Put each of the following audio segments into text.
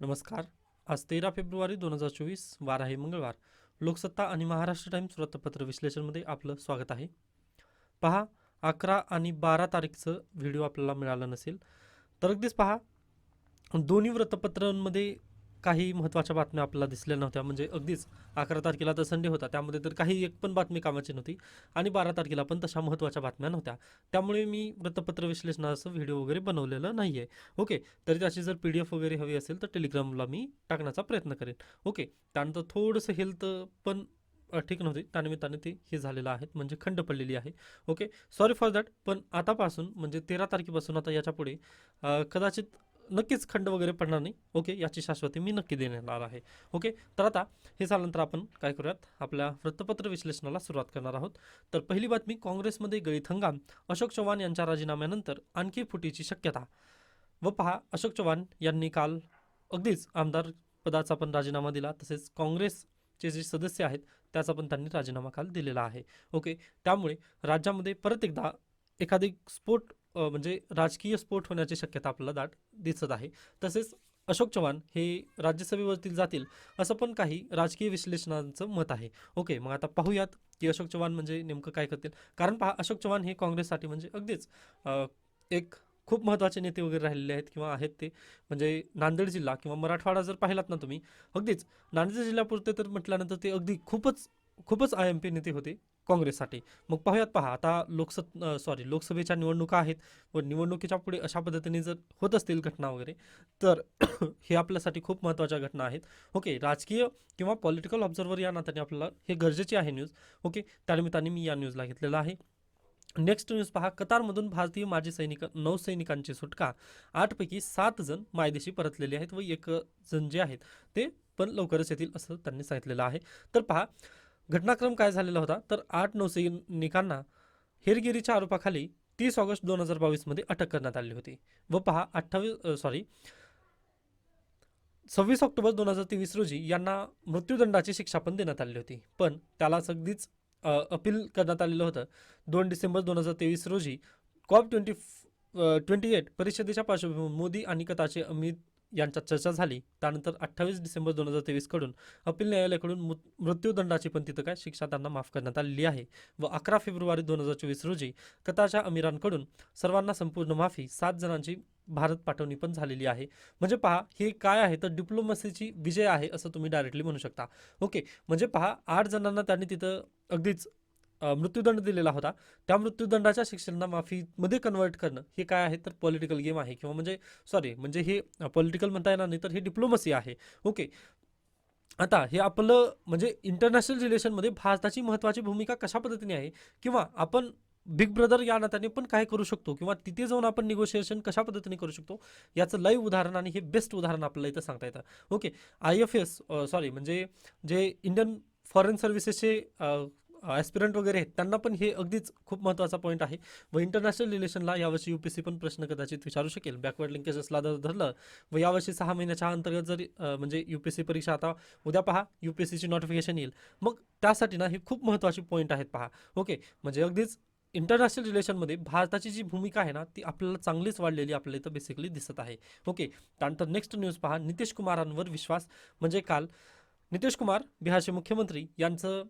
नमस्कार. आज तेरा फेब्रुवारी दोन हजार चोवीस वार आहे मंगळवार. लोकसत्ता आणि महाराष्ट्र टाइम्स वृत्तपत्र विश्लेषणमध्ये आपलं स्वागत आहे. पहा अकरा आणि बारा तारीखचं व्हिडिओ आपल्याला मिळाला नसेल. तर अगदीच पहा दोन्ही वृत्तपत्रांमध्ये काही महत्त्वाच्या बातम्या आपल्याला दिसल्या नव्हत्या. म्हणजे अगदीच अकरा तारखेला तर संडे होता. त्यामध्ये तर काही एक पण बातमी कामाची नव्हती आणि बारा तारखेला पण तशा महत्त्वाच्या बातम्या नव्हत्या. त्यामुळे मी वृत्तपत्र विश्लेषणाचं व्हिडिओ वगैरे बनवलेलं नाही आहे ओके तरी त्याची जर पी डी एफ वगैरे हवी असेल तर टेलिग्रामला मी टाकण्याचा प्रयत्न करेन. ओके त्यानंतर थोडंसं हेल्थ पण ठीक नव्हती. त्यानिमित्ताने ते हे झालेलं आहे म्हणजे खंड पडलेली आहे. Okay sorry for that. पण आतापासून म्हणजे तेरा तारखेपासून आता याच्यापुढे कदाचित नक्कीच खंड वगैरे पडणार नाही. ओके? याची शाश्वती मी नक्की देणार आहे. ओके? तर आता हे झाल्यानंतर आपण काय करूयात? आपल्या वृत्तपत्र विश्लेषणाला सुरुवात करणार आहोत. तर पहिली बातमी काँग्रेसमध्ये गळीत हंगाम. अशोक चव्हाण यांच्या राजीनाम्यानंतर आणखी फुटीची शक्यता. व पहा अशोक चव्हाण यांनी काल अगदीच आमदार पदाचा पण राजीनामा दिला. तसेच काँग्रेसचे जे सदस्य आहेत त्याचा पण त्यांनी राजीनामा काल दिलेला आहे. ओके? त्यामुळे राज्यामध्ये परत एकदा एखादी स्फोट म्हणजे राजकीय स्फोट होण्याची शक्यता आपल्याला दाट दिसत आहे. तसेच अशोक चव्हाण हे राज्यसभेवरती जातील असं पण काही राजकीय विश्लेषणांचं मत आहे. ओके मग आता पाहूयात की अशोक चव्हाण म्हणजे नेमकं काय करतील. कारण पहा अशोक चव्हाण हे काँग्रेससाठी म्हणजे अगदीच एक खूप महत्त्वाचे नेते वगैरे राहिलेले आहेत किंवा आहेत ते. म्हणजे नांदेड जिल्हा किंवा मराठवाडा जर पाहिलात ना तुम्ही अगदीच नांदेड जिल्ह्यापुरते तर म्हटल्यानंतर ते अगदी खूपच खूपच आय एम पी नेते होते. काँग्रेससाठी. मग पाहूयात पहा आता लोकस सॉरी लोकसभेच्या निवडणुका आहेत व निवडणुकीच्या पुढे अशा पद्धतीने जर होत असतील घटना वगैरे तर हे आपल्यासाठी खूप महत्त्वाच्या घटना आहेत. ओके राजकीय किंवा पॉलिटिकल ऑब्झर्वर या नात्याने आपल्याला हे गरजेचे आहे न्यूज ओके त्यानिमित्ताने मी या न्यूजला घेतलेला आहे. नेक्स्ट न्यूज पहा कतारमधून भारतीय माजी सैनिक नौसैनिकांची सुटका. आठपैकी सात जण मायदेशी परतलेले आहेत व एक जण जे आहेत ते पण लवकरच येतील असं त्यांनी सांगितलेलं आहे. तर पहा घटनाक्रम काय झालेला होता? तर आठ नौसैनिकांना हेरगिरीच्या आरोपाखाली तीस ऑगस्ट दोन हजार बावीसमध्ये अटक करण्यात आली होती. व पहा अठ्ठावीस सॉरी सव्वीस ऑक्टोबर दोन हजार तेवीस रोजी यांना मृत्यूदंडाची शिक्षा पण देण्यात आली होती. पण त्याला अगदीच अपील करण्यात आलेलं होतं. दोन डिसेंबर दोन हजार तेवीस रोजी कॉप ट्वेंटी ट्वेंटी एट परिषदेच्या पार्श्वभूमीवर मोदी आणि कथाचे अमित यांच्यात चर्चा झाली. त्यानंतर अठ्ठावीस डिसेंबर दोन हजार तेवीसकडून अपील न्यायालयाकडून मृ- मृत्यूदंडाची पण तिथं काय शिक्षा त्यांना माफ करण्यात आलेली आहे. व अकरा फेब्रुवारी दोन हजार चोवीस रोजी कताच्या अमिरांकडून सर्वांना संपूर्ण माफी सात जणांची भारत पाठवणी पण झालेली आहे. म्हणजे पहा हे काय आहे? तर डिप्लोमसीची विजय आहे असं तुम्ही डायरेक्टली म्हणू शकता. ओके. म्हणजे पहा आठ जणांना त्यांनी तिथं अगदीच मृत्यूदंड दिलेला होता. त्या मृत्यूदंडाच्या शिक्षणांना माफीमध्ये कन्वर्ट करणं हे काय आहे? तर पॉलिटिकल गेम आहे किंवा म्हणजे सॉरी म्हणजे हे पॉलिटिकल म्हणता येणार नाही तर हे डिप्लोमसी आहे. ओके आता हे आपलं म्हणजे इंटरनॅशनल रिलेशनमध्ये भारताची महत्त्वाची भूमिका कशा पद्धतीने आहे? किंवा आपण बिग ब्रदर या नात्याने पण काय करू शकतो? किंवा तिथे जाऊन आपण निगोशिएशन कशा पद्धतीने करू शकतो? याचं लाईव्ह उदाहरण आणि हे बेस्ट उदाहरण आपल्याला इथं सांगता येतं. Okay I F S sorry म्हणजे जे इंडियन फॉरेन सर्व्हिसेसचे ॲस्पिरंट वगैरे आहेत त्यांना पण हे अगदीच खूप महत्त्वाचा पॉईंट आहे. व इंटरनॅशनल रिलेशनला यावर्षी यू पी सी पण प्रश्न कदाचित विचारू शकेल. बॅकवर्ड लिंकेजेसला जर धरलं व यावर्षी सहा महिन्याच्या अंतर्गत जर म्हणजे यू पी सी परीक्षा आता उद्या पहा यू पी सीची नोटिफिकेशन येईल. मग त्यासाठी ना हे खूप महत्त्वाचे पॉईंट आहेत पहा. ओके म्हणजे अगदीच इंटरनॅशनल रिलेशनमध्ये भारताची जी भूमिका आहे ना ती आपल्याला चांगलीच वाढलेली आपल्याला इथं बेसिकली दिसत आहे. ओके त्यानंतर नेक्स्ट न्यूज पहा. नितीश कुमारांवर विश्वास. म्हणजे काल नितीश कुमार बिहारचे मुख्यमंत्री यांचं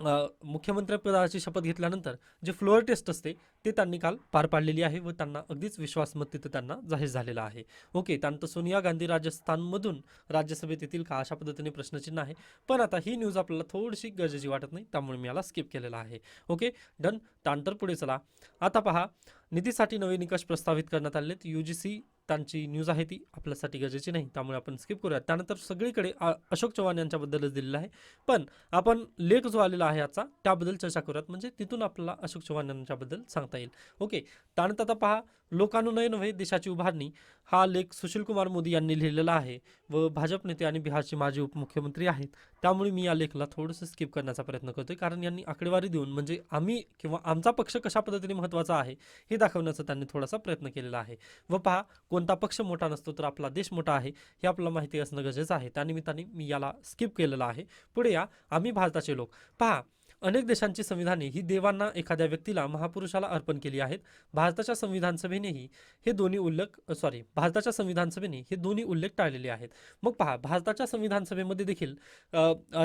मुख्यमंत्रीपदाची शपथ घेतल्यानंतर जे फ्लोअर टेस्ट असते ते त्यांनी काल पार पाडलेली आहे व त्यांना अगदीच विश्वासमत तिथे त्यांना जाहीर झालेला आहे. ओके त्यानंतर सोनिया गांधी राजस्थानमधून राज्यसभेत येतील का अशा पद्धतीने प्रश्नचिन्ह आहे. पण आता ही न्यूज आपल्याला थोडीशी गरजेची वाटत नाही त्यामुळे मी याला स्किप केलेला आहे. ओके डन त्यानंतर पुढे चला. आता पहा निधीसाठी नवे निकष प्रस्तावित करण्यात आले आहेत यू जी सी त्यांची न्यूज आहे ती आपल्यासाठी गरजेची नाही त्यामुळे आपण स्किप करूया त्यानंतर सगळीकडे अशोक चव्हाण यांच्याबद्दलच दिलेलं आहे. पण आपण लेख जो आलेला आहे आजचा त्याबद्दल चर्चा करूयात. म्हणजे तिथून आपल्याला अशोक चव्हाण यांच्याबद्दल सांगता येईल. ओके. त्यानंतर आता पहा लोकानुनय नव्हे देशाची उभारणी हा लेख सुशील कुमार मोदी यांनी लिहिलेला आहे व भाजप नेते आणि बिहारचे माजी उपमुख्यमंत्री आहेत. त्यामुळे मी या लेखला थोडंसं स्किप करण्याचा प्रयत्न करतोय कारण यांनी आकडेवारी देऊन म्हणजे आम्ही किंवा आमचा पक्ष कशा पद्धतीने महत्त्वाचा आहे हे दाखवण्याचा त्यांनी थोडासा प्रयत्न केलेला आहे. व पहा कोणता पक्ष मोठा नसतो तर आपला देश मोठा आहे हे आपल्याला माहिती असणं गरजेचं आहे. त्यानिमित्ताने मी याला स्किप केलेलं आहे. पुढे या आम्ही भारताचे लोक. पहा अनेक देशांची संविधाने ही देवांना एखाद्या व्यक्तीला महापुरुषाला अर्पण केली आहेत. भारताच्या संविधान सभेनेही हे दोन्ही उल्लेख सॉरी भारताच्या संविधान सभेने हे दोन्ही उल्लेख टाळलेले आहेत. मग पहा भारताच्या संविधान सभेमध्ये देखील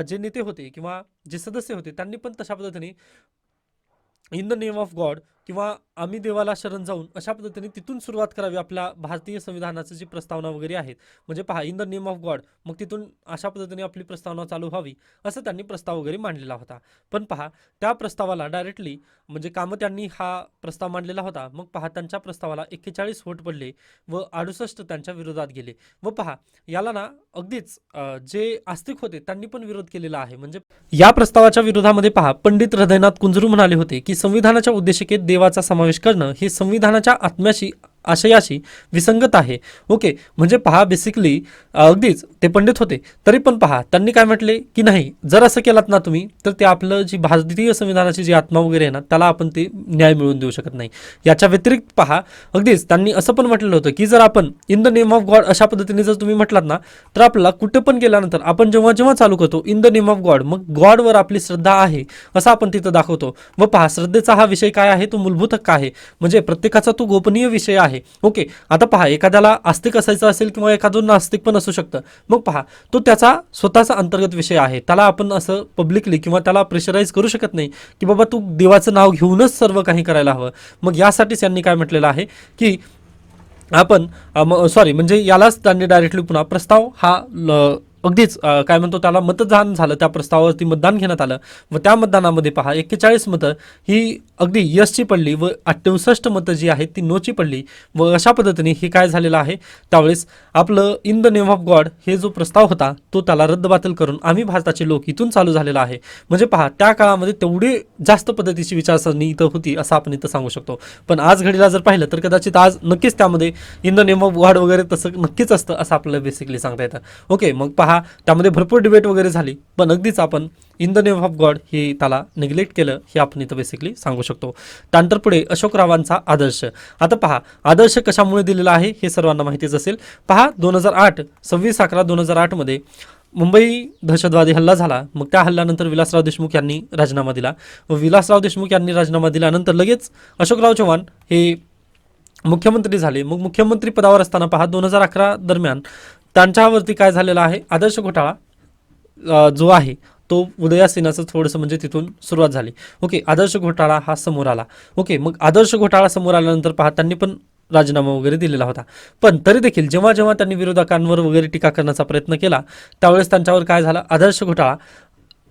जे नेते होते किंवा जे सदस्य होते त्यांनी पण तशा पद्धतीने in the name of God किंवा आम्ही देवाला शरण जाऊन अशा पद्धतीने तिथून सुरुवात करावी आपल्या भारतीय संविधानाची जी प्रस्तावना वगैरे आहेत. म्हणजे पहा in the name of God मग तिथून अशा पद्धतीने आपली प्रस्तावना चालू व्हावी असं त्यांनी प्रस्ताव वगैरे मांडलेला होता. पण पहा त्या प्रस्तावाला डायरेक्टली म्हणजे कामत यांनी हा प्रस्ताव मांडलेला होता. मग पहा त्यांच्या प्रस्तावाला एक्केचाळीस वोट पडले व अडुसष्ट त्यांच्या विरोधात गेले. व पहा याला ना अगदीच जे आस्तिक होते त्यांनी पण विरोध केलेला आहे. म्हणजे या प्रस्तावाच्या विरोधामध्ये पहा पंडित हृदयनाथ कुंजरू म्हणाले होते की संविधानाच्या उद्देशिकेत देवाचा समावेश करणं हे संविधानाच्या आत्म्याशी आशयाशी विसंगत आहे. ओके म्हणजे पहा बेसिकली अगदीच ते पंडित होते. तरी पण पहा त्यांनी काय म्हटले की नाही जर असं केलात ना तुम्ही तर ते आपलं जी भारतीय संविधानाची जी आत्मा वगैरे आहे ना त्याला आपण ते न्याय मिळवून देऊ शकत नाही. याच्या व्यतिरिक्त पहा अगदीच त्यांनी असं पण म्हटलेलं होतं की जर आपण in the name of God अशा पद्धतीने जर तुम्ही म्हटलात ना तर आपल्याला कुठे पण गेल्यानंतर आपण जेव्हा जेव्हा चालू करतो in the name of God मग गॉडवर आपली श्रद्धा आहे असं आपण तिथं दाखवतो. व पहा श्रद्धेचा हा विषय काय आहे? तो मूलभूत हक्क आहे. म्हणजे प्रत्येकाचा तो गोपनीय विषय आहे. ओके आता पहा एखाद्याला आस्तिक असायचं असेल किंवा एखादं नास्तिक पण असू शकतं. मग पहा तो त्याचा स्वतःचा अंतर्गत विषय आहे. त्याला आपण असं पब्लिकली किंवा त्याला प्रेशराईज करू शकत नाही की बाबा तू देवाचं नाव घेऊनच सर्व काही करायला हवं. मग यासाठीच यांनी काय म्हटलेलं आहे की आपण सॉरी म्हणजे यालाच त्यांनी डायरेक्टली पुन्हा प्रस्ताव हा ल- अगदीच काय म्हणतो त्याला मतदान झालं त्या प्रस्तावावरती मतदान घेण्यात आलं. व त्या मतदानामध्ये पहा एक्केचाळीस मतं ही अगदी यसची पडली व अठ्ठेसष्ट मतं जी आहेत ती नोची पडली. व अशा पद्धतीने हे काय झालेलं आहे? त्यावेळेस आपलं in the name of God हे जो प्रस्ताव होता तो त्याला रद्दबातल करून आम्ही भारताचे लोक इथून चालू झालेला आहे. म्हणजे पहा त्या काळामध्ये तेवढी जास्त पद्धतीची विचारसरणी इथं होती असं आपण इथं सांगू शकतो. पण आज घडीला जर पाहिलं तर कदाचित आज नक्कीच त्यामध्ये in the name of God वगैरे तसं नक्कीच असतं असं आपल्याला बेसिकली सांगता येतं. ओके मग पहा त्यामध्ये भरपूर डिबेट वगैरे झाली. पण अगदीच आपण in the name of God हे त्याला निग्लेक्ट केलं हे आपण इथं बेसिकली सांगू शकतो. त्यानंतर पुढे अशोकरावांचा आदर्श. आता पहा आदर्श कशामुळे दिलेला आहे हे सर्वांना माहितीच असेल. पहा दोन हजार आठ सव्वीस अकरा दोन हजार आठमध्ये मुंबई दहशतवादी हल्ला झाला. मग त्या हल्ल्यानंतर विलासराव देशमुख यांनी राजीनामा दिला. व विलासराव देशमुख यांनी राजीनामा दिल्यानंतर लगेच अशोकराव चव्हाण हे मुख्यमंत्री झाले. मग मुख्यमंत्री पदावर असताना पहा दोन हजार अकरा दरम्यान त्यांच्यावरती काय झालेलं आहे? आदर्श घोटाळा जो आहे तो उदया थोडंसं म्हणजे तिथून सुरुवात झाली. ओके आदर्श घोटाळा हा समोर आला. ओके मग आदर्श घोटाळा समोर आल्यानंतर पहा त्यांनी पण राजीनामा वगैरे दिलेला होता. पण तरी देखील जेव्हा जेव्हा त्यांनी विरोधकांवर वगैरे टीका करण्याचा प्रयत्न केला त्यावेळेस त्यांच्यावर काय झालं? आदर्श घोटाळा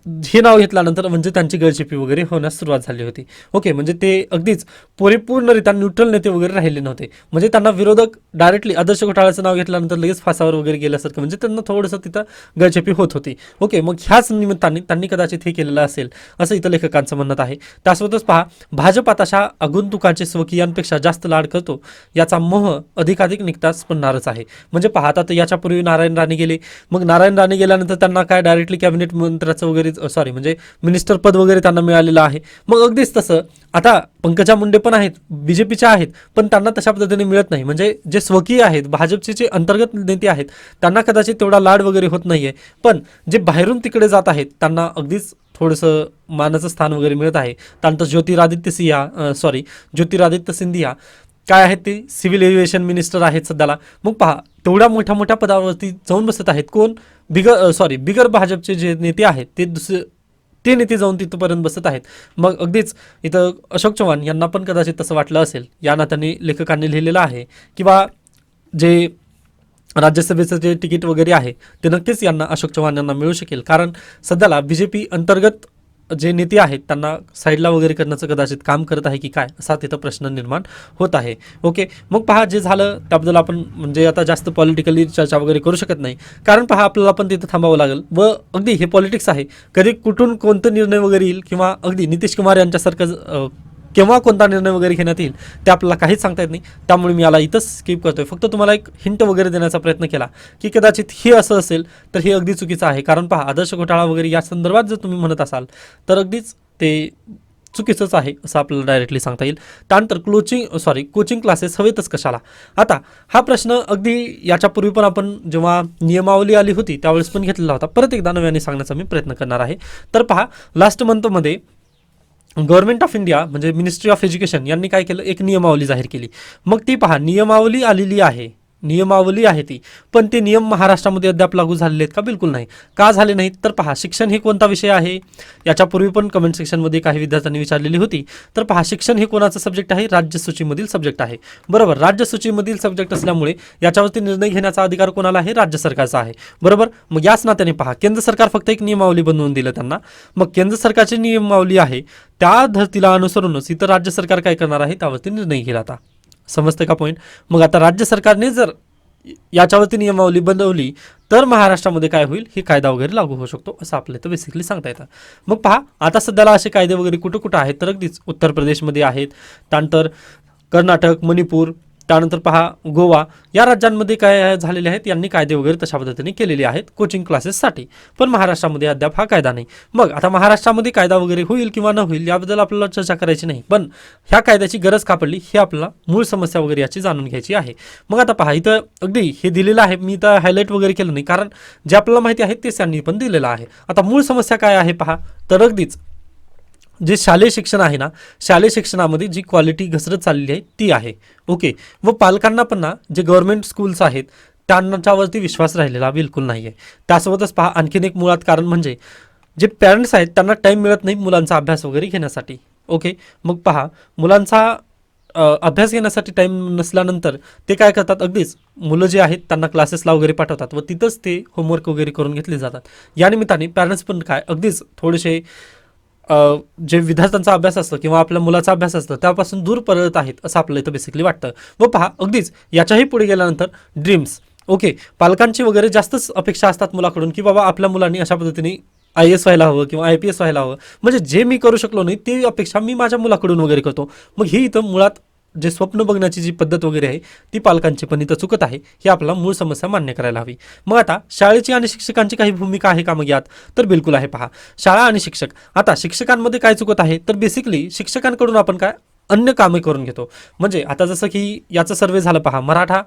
हे नाव घेतल्यानंतर म्हणजे त्यांची गळचेपी वगैरे होण्यास सुरुवात झाली होती. ओके म्हणजे ते अगदीच परिपूर्णरित्या न्यूट्रल नेते वगैरे राहिले नव्हते. म्हणजे त्यांना विरोधक डायरेक्टली आदर्श घोटाळ्याचं नाव घेतल्यानंतर लगेच फासावर वगैरे गेल्यासारखं म्हणजे त्यांना थोडंसं तिथं गळचेपी होत होती. ओके मग ह्याच निमित्ताने त्यांनी कदाचित हे केलेलं असेल असं इथं लेखकांचं म्हणत आहे. त्यासोबतच पहा भाजप आता अशा आगुंतुकांचे स्वकीयांपेक्षा जास्त लाड करतो याचा मोह अधिकाधिक निघताच पडणारच आहे. म्हणजे पहा आता तर याच्यापूर्वी नारायण राणे गेले. मग नारायण राणे गेल्यानंतर त्यांना काय डायरेक्टली कॅबिनेट मंत्र्याचं वगैरे सॉरी म्हणजे मिनिस्टर पद वगैरे त्यांना मिळालेलं आहे. मग अगदीच तसं आता पंकजा मुंडे पण आहेत बी जे पीच्या आहेत पण त्यांना तशा पद्धतीने मिळत नाही. म्हणजे जे स्वकीय आहेत भाजपचे जे अंतर्गत नेते आहेत त्यांना कदाचित तेवढा लाड वगैरे होत नाही आहे पण जे बाहेरून तिकडे जात आहेत त्यांना अगदीच थोडंसं मानाचं स्थान वगैरे मिळत आहे. त्यानंतर ज्योतिरादित्य सिंहा सॉरी ज्योतिरादित्य सिंधिया काय आहेत ते? सिव्हिल एव्हिएशन मिनिस्टर आहेत सध्याला. मग पहा तेवढ्या मोठ्या मोठ्या पदावरती जाऊन बसत आहेत. कोण? बिगर सॉरी बिगर भाजपचे जे नेते आहेत ते दुसरे ते नेते जाऊन तिथपर्यंत बसत आहेत. मग अगदीच इथं अशोक चव्हाण यांना पण कदाचित तसं वाटलं असेल. या नात्याने लेखकांनी लिहिलेलं आहे. किंवा जे राज्यसभेचं जे तिकीट वगैरे आहे ते नक्कीच यांना अशोक चव्हाण यांना मिळू शकेल. कारण सध्याला बी जे पी अंतर्गत जे नेते आहेत त्यांना साईडला वगैरे करण्याचं कदाचित काम करत आहे की काय असा तिथं प्रश्न निर्माण होत आहे. ओके मग पहा जे झालं त्याबद्दल आपण म्हणजे आता जास्त पॉलिटिकली चर्चा वगैरे करू शकत नाही. कारण पहा आपल्याला पण तिथं थांबावं लागेल. व अगदी हे पॉलिटिक्स आहे. कधी कुठून कोणतं निर्णय वगैरे येईल किंवा अगदी नितीश कुमार यांच्यासारखं केव्हा कोणता निर्णय वगैरे घेण्यात येईल ते आपल्याला काहीच सांगता येत नाही. त्यामुळे मी याला इथंच स्किप करतोय. फक्त तुम्हाला एक हिंट वगैरे देण्याचा प्रयत्न केला की कदाचित हे असं असेल तर हे अगदी चुकीचं आहे. कारण पहा आदर्श घोटाळा वगैरे या संदर्भात जर तुम्ही म्हणत असाल तर अगदीच ते चुकीचंच आहे असं आपल्याला डायरेक्टली सांगता येईल. त्यानंतर क्लोचिंग सॉरी कोचिंग क्लासेस हवेतच कशाला? आता हा प्रश्न अगदी याच्यापूर्वी पण आपण जेव्हा नियमावली आली होती त्यावेळेस पण घेतलेला होता. परत एकदा नव्याने सांगण्याचा मी प्रयत्न करणार आहे. तर पहा लास्ट मंथमध्ये गव्हर्नमेंट ऑफ इंडिया म्हणजे मिनिस्ट्री ऑफ एज्युकेशन यांनी काय केलं? एक नियमावली जाहीर केली. मग ती पहा नियमावली आलेली आहे. नियमावली आहे ती. पण ते नियम महाराष्ट्रामध्ये अद्याप लागू झालेले आहेत का? बिलकुल नाही. का झाले नाहीत? तर पहा शिक्षण हे कोणता विषय आहे? याच्यापूर्वी पण कमेंट सेक्शनमध्ये काही विद्यार्थ्यांनी विचारलेली होती. तर पहा शिक्षण हे कोणाचं सब्जेक्ट आहे? राज्यसूचीमधील सब्जेक्ट आहे. बरोबर राज्यसूचीमधील सब्जेक्ट असल्यामुळे याच्यावरती निर्णय घेण्याचा अधिकार कोणाला आहे? राज्य सरकारचा आहे. बरोबर? मग याच नात्याने पहा केंद्र सरकार फक्त एक नियमावली बनवून दिलं त्यांना. मग केंद्र सरकारची नियमावली आहे त्या धर्तीला अनुसरूनच इतर राज्य सरकार काय करणार आहे? त्यावरती निर्णय घेईल आता. समजतं का पॉईंट मग आता राज्य सरकारने जर याच्यावरती नियमावली बनवली तर महाराष्ट्रामध्ये काय होईल? ही कायदा वगैरे लागू होऊ शकतो असं आपल्याला तर बेसिकली सांगता येतं. मग पहा आता सध्याला असे कायदे वगैरे कुठं कुठं आहेत? तर अगदीच उत्तर प्रदेशमध्ये आहेत. त्यानंतर कर्नाटक मणिपूर त्यानंतर पहा गोवा. या राज्यांमध्ये काय झालेले आहेत? यांनी कायदे वगैरे तशा पद्धतीने केलेले आहेत कोचिंग क्लासेससाठी पण महाराष्ट्रामध्ये अद्याप हा कायदा नाही. मग आता महाराष्ट्रामध्ये कायदा वगैरे होईल किंवा न होईल याबद्दल आपल्याला चर्चा करायची नाही. पण ह्या कायद्याची गरज का पडली? ही आपल्याला मूळ समस्या वगैरे याची जाणून घ्यायची आहे. मग आता पहा इथं अगदी हे दिलेलं आहे. मी तर हायलाईट वगैरे केलं नाही. कारण जे आपल्याला माहिती आहे तेच त्यांनी पण दिलेलं आहे. आता मूळ समस्या काय आहे पहा? तर अगदीच जे शालेय शिक्षण आहे ना शालेय शिक्षणामध्ये जी क्वालिटी घसरत चाललेली आहे ती आहे. ओके व पालकांना पण ना जे गव्हर्मेंट स्कूल्स आहेत त्यांच्यावरती विश्वास राहिलेला बिलकुल नाही आहे त्यासोबतच पहा आणखीन एक मुळात कारण म्हणजे जे पॅरेंट्स आहेत त्यांना टाईम मिळत नाही मुलांचा अभ्यास वगैरे घेण्यासाठी. ओके मग पहा मुलांचा अभ्यास घेण्यासाठी टाईम नसल्यानंतर ते काय करतात? अगदीच मुलं जे आहेत त्यांना क्लासेसला वगैरे पाठवतात व तिथंच ते होमवर्क वगैरे करून घेतले जातात. या निमित्ताने पॅरेंट्स पण काय अगदीच थोडेसे जे विद्यार्थ्यांचा अभ्यास असतो किंवा आपल्या मुलाचा अभ्यास असतो त्यापासून दूर परत आहेत असं आपल्याला इथं बेसिकली वाटतं. व पहा अगदीच याच्याही पुढे गेल्यानंतर ड्रीम्स ओके पालकांची वगैरे जास्तच अपेक्षा असतात मुलाकडून की बाबा आपल्या मुलांनी अशा पद्धतीने आय एस व्हायला हवं किंवा आय पी एस व्हायला हवं. म्हणजे जे मी करू शकलो नाही ती अपेक्षा मी माझ्या मुलाकडून वगैरे करतो. मग ही इथं मुळात जे स्वप्न बघण्याची जी पद्धत वगैरे आहे ती पालकांची पण इथं चुकत आहे. ही आपल्याला मूळ समस्या मान्य करायला हवी. मग आता शाळेची आणि शिक्षकांची काही भूमिका आहे का मग यात? तर बिलकुल आहे पहा. शाळा आणि शिक्षक. आता शिक्षकांमध्ये काय चुकत आहे? तर बेसिकली शिक्षकांकडून आपण काय अन्य कामे करून घेतो. म्हणजे आता जसं की याचं सर्वे झालं पहा. मराठा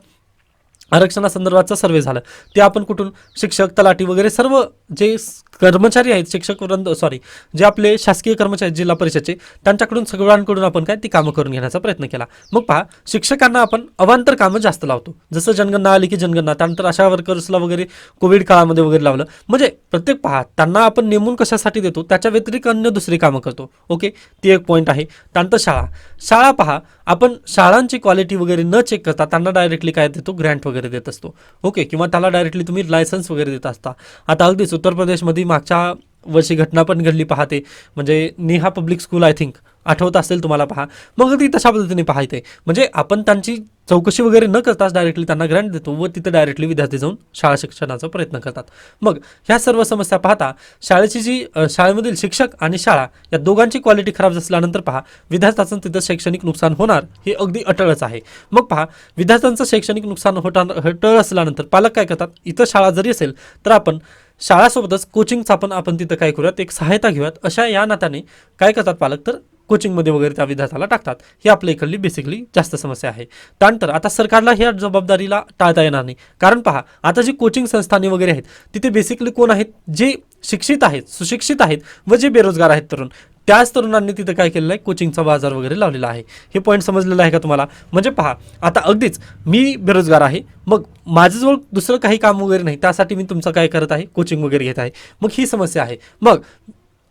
आरक्षणासंदर्भाचं सर्वे झालं. ते आपण कुठून? शिक्षक तलाठी वगैरे सर्व जे कर्मचारी आहेत शिक्षक वृंद सॉरी जे आपले शासकीय कर्मचारी जिल्हा परिषदचे त्यांच्याकडून सगळ्यांकडून आपण काय ती कामं करून घेण्याचा प्रयत्न केला. मग पहा शिक्षकांना आपण अवांतर कामं जास्त लावतो. जसं जनगणना आली की जनगणना त्यानंतर अशा वर्कर्सला वगैरे कोविड काळामध्ये वगैरे लावलं. म्हणजे प्रत्येक पहा त्यांना आपण नेमून कशासाठी देतो? त्याच्या व्यतिरिक्त अन्य दुसरी कामं करतो. ओके? ती एक पॉईंट आहे. त्यानंतर शाळा. शाळा पहा आपण शाळांची क्वालिटी वगैरे न चेक करता त्यांना डायरेक्टली काय देतो? ग्रँट वगैरे देत असतो. ओके? किंवा त्याला डायरेक्टली तुम्ही लायसन्स वगैरे देत असता. आता अगदीच उत्तर प्रदेशमध्ये मागच्या वर्षी घटना पण घडली पाहते. म्हणजे Neha public school I think आठवत असेल तुम्हाला पहा. मग ती तशा पद्धतीने पाहते. म्हणजे आपण त्यांची चौकशी वगैरे न करताच डायरेक्टली त्यांना ग्रँट देतो व तिथं डायरेक्टली विद्यार्थी जाऊन शाळा शिक्षणाचा प्रयत्न करतात. मग ह्या सर्व समस्या पाहता शाळेची जी शाळेमधील शिक्षक आणि शाळा या दोघांची क्वालिटी खराब असल्यानंतर पहा विद्यार्थ्यांचं तिथं शैक्षणिक नुकसान होणार हे अगदी अटळच आहे. मग पहा विद्यार्थ्यांचं शैक्षणिक नुकसान होता अटळ असल्यानंतर पालक काय करतात? इथं शाळा जरी असेल तर आपण शाळासोबतच कोचिंगचा पण आपण तिथं काय करूयात एक सहायता घेऊयात. अशा या नात्याने काय करतात पालक? तर कोचिंगमध्ये वगैरे त्या विद्यार्थ्याला टाकतात. ही आपल्या इकडली बेसिकली जास्त समस्या आहे. त्यानंतर आता सरकारला ह्या जबाबदारीला टाळता येणार नाही. कारण पहा आता जी कोचिंग संस्थाने वगैरे आहेत तिथे बेसिकली कोण आहेत? जे शिक्षित आहेत सुशिक्षित आहेत व जे बेरोजगार आहेत तरुण. त्याच तरुणांनी तिथं काय केलेलं आहे? कोचिंगचा बाजार वगैरे लावलेला आहे. हे पॉईंट समजलेलं आहे का तुम्हाला? म्हणजे पहा आता अगदीच मी बेरोजगार आहे. मग माझ्याजवळ दुसरं काही काम वगैरे नाही. त्यासाठी मी तुमचं काय करत आहे? कोचिंग वगैरे घेत आहे. मग ही समस्या आहे. मग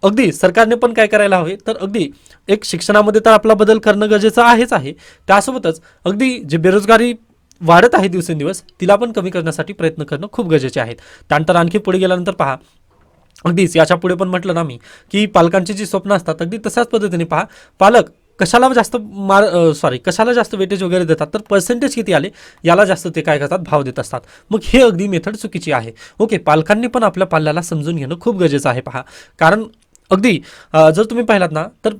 अगदी सरकारने पण काय करायला हवे? तर अगदी एक शिक्षणामध्ये तर आपला बदल करणं गरजेचं आहेच आहे. त्यासोबतच अगदी जे बेरोजगारी वाढत आहे दिवसेंदिवस तिला पण कमी करण्यासाठी प्रयत्न करणं खूप गरजेचे आहेत. त्यानंतर आणखी पुढे गेल्यानंतर पहा अगदीच याच्यापुढे पण म्हटलं ना मी की पालकांची जी स्वप्न असतात अगदी तशाच पद्धतीने पहा. पालक कशाला जास्त मार सॉरी कशाला जास्त वेटेज वगैरे देतात तर पर्सेंटेज किती आले याला जास्त ते काय करतात भाव देत असतात. मग हे अगदी मेथड चुकीची आहे. ओके पालकांनी पण आपल्या पाल्याला समजून घेणं खूप गरजेचं आहे पहा. कारण अगदी जर तुम्ही पाहिलात ना तर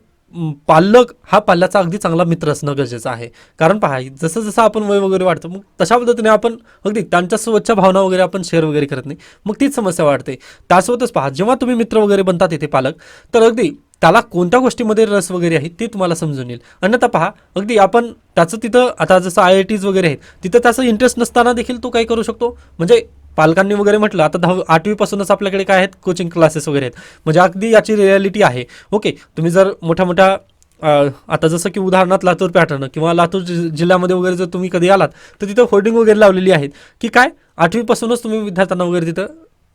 पालक हा पाल्याचा अगदी चांगला मित्र असणं गरजेचं आहे. कारण पहा जसं जसं आपण वय वगैरे वाढतो मग तशा पद्धतीने आपण अगदी त्यांच्या स्वच्छ भावना वगैरे आपण शेअर वगैरे करत नाही. मग तीच समस्या वाढते. त्यासोबतच पहा जेव्हा तुम्ही मित्र वगैरे बनतात इथे पालक तर अगदी त्याला कोणत्या गोष्टीमध्ये रस वगैरे आहे ते तुम्हाला समजून येईल. अन्यथा पहा अगदी आपण त्याचं तिथं आता जसं आय आय टीज वगैरे आहेत तिथं त्याचं इंटरेस्ट नसताना देखील तो काय करू शकतो. म्हणजे पालकांनी वगैरे म्हटलं आता दहावी आठवीपासूनच आपल्याकडे काय आहेत? कोचिंग क्लासेस वगैरे आहेत. म्हणजे अगदी याची रियालिटी आहे. ओके तुम्ही जर मोठ्या मोठ्या आता जसं की उदाहरणार्थ लातूर पॅटर्न किंवा लातूर जि- जिल्ह्यामध्ये वगैरे जर तुम्ही कधी आलात तर तिथं होर्डिंग वगैरे लावलेली आहेत. की काय? आठवीपासूनच तुम्ही विद्यार्थ्यांना वगैरे तिथं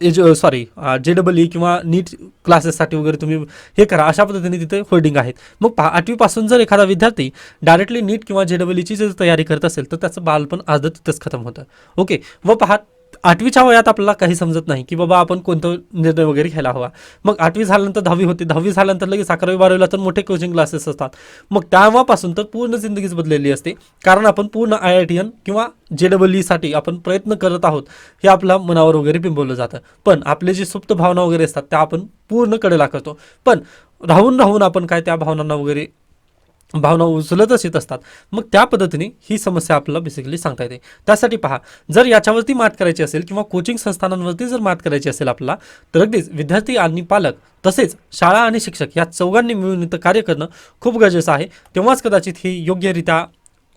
एज सॉरी जे डबल ई किंवा नीट क्लासेससाठी वगैरे तुम्ही हे करा. अशा पद्धतीने तिथे होल्डिंग आहेत. मग पा आठवीपासून जर एखादा विद्यार्थी डायरेक्टली नीट किंवा जे डबल ईची जर तयारी करत असेल तर त्याचं बालपण आज तिथंच खतम होतं. ओके व पहा आठवीच्या वयात आपल्याला काही समजत नाही की बाबा आपण कोणतं निर्णय वगैरे घ्यायला हवा. मग आठवी झाल्यानंतर दहावी होते. दहावी झाल्यानंतर लगेच अकरावी बारावीला तर मोठे कोचिंग क्लासेस असतात. मग तेव्हापासून तर पूर्ण जिंदगीच बदललेली असते. कारण आपण पूर्ण आय आय टी एन किंवा जे डबल ईसाठी आपण प्रयत्न करत आहोत हे आपल्या मनावर वगैरे बिंबवलं जातं. पण आपले जे सुप्त भावना वगैरे असतात त्या आपण पूर्ण कडेला करतो पण राहून राहून आपण काय त्या भावनांना वगैरे भावना उचलतच येत असतात. मग त्या पद्धतीने ही समस्या आपल्याला बेसिकली सांगता येते. त्यासाठी पहा जर याच्यावरती मात करायची असेल किंवा कोचिंग संस्थानांवरती जर मात करायची असेल आपल्याला तर अगदीच विद्यार्थी आणि पालक तसेच शाळा आणि शिक्षक या चौघांनी मिळून इथं कार्य करणं खूप गरजेचं आहे. तेव्हाच कदाचित ही योग्यरित्या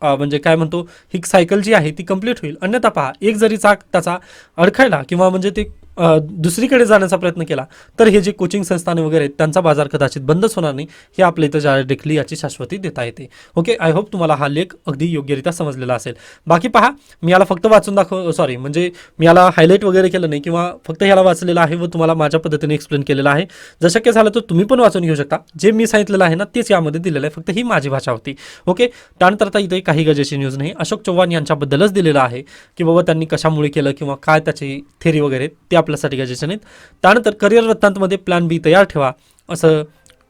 म्हणजे काय म्हणतो ही सायकल जी आहे ती कंप्लीट होईल. अन्यथा पहा एक जरी चाक त्याचा अडखळला किंवा म्हणजे ते दुसरीकडे जाण्याचा प्रयत्न केला तर हे जे कोचिंग संस्थाने वगैरे आहेत त्यांचा बाजार कदाचित बंदच होणार नाही हे आपल्या इथं डायरेक्टली याची शाश्वती देता येते. ओके आय होप तुम्हाला हा लेख अगदी योग्यरित्या समजलेला असेल. बाकी पहा मी याला फक्त वाचून दाखव सॉरी म्हणजे मी याला हायलाईट वगैरे केलं नाही किंवा फक्त ह्याला वाचलेलं आहे व तुम्हाला माझ्या पद्धतीने एक्सप्लेन केलेलं आहे. जर शक्य झालं तर तुम्ही पण वाचून घेऊ शकता. जे मी सांगितलेलं आहे ना तेच यामध्ये दिलेलं आहे फक्त ही माझी भाषा होती. ओके त्यानंतर आता इथे काही गरजेची न्यूज नाही. अशोक चव्हाण यांच्याबद्दलच दिलेलं आहे की बाबा त्यांनी कशामुळे केलं किंवा काय त्याची थेरी वगैरे त्या आपल्यासाठी गरजेचे नाहीत. त्यानंतर करिअर वृत्तांतमध्ये प्लॅन बी तयार ठेवा. असं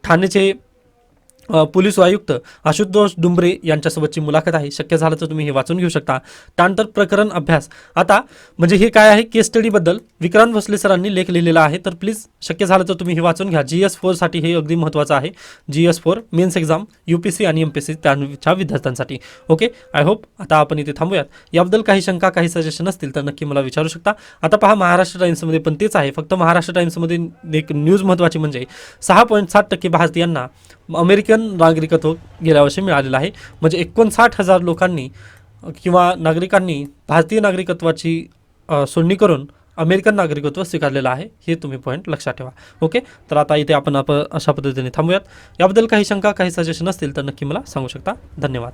ठाण्याचे पोलीस आयुक्त आशुतोष डुंबरे यांच्यासोबतची मुलाखत आहे. शक्य झालं तर तुम्ही हे वाचून घेऊ शकता. त्यानंतर प्रकरण अभ्यास. आता म्हणजे हे काय आहे? केस स्टडीबद्दल विक्रांत भोसले सरांनी लेख लिहिलेला आहे. तर प्लीज शक्य झालं तर तुम्ही हे वाचून घ्या. जी एस फोरसाठी हे अगदी महत्त्वाचं आहे. G S four mains exam U P S C M P S त्यांच्या विद्यार्थ्यांसाठी. ओके आय होप आता आपण इथे थांबूयात. याबद्दल काही शंका काही सजेशन असतील तर नक्की मला विचारू शकता. आता पहा महाराष्ट्र टाईम्समध्ये पण तेच आहे. फक्त महाराष्ट्र टाईम्समध्ये एक न्यूज महत्त्वाची म्हणजे सहा पॉईंट सात टक्के भारतीयांना अमेरिकन नागरिकत्व गेल्या वर्षी मिळालेलं आहे. म्हणजे एकोणसाठ हजार लोकांनी किंवा नागरिकांनी भारतीय नागरिकत्वाची सोडणी करून अमेरिकन नागरिकत्व स्वीकारलेलं आहे. हे तुम्ही पॉईंट लक्षात ठेवा. ओके तर आता इथे आपण आप अशा पद्धतीने थांबूयात. याबद्दल काही शंका काही सजेशन असतील तर नक्की मला सांगू शकता. धन्यवाद.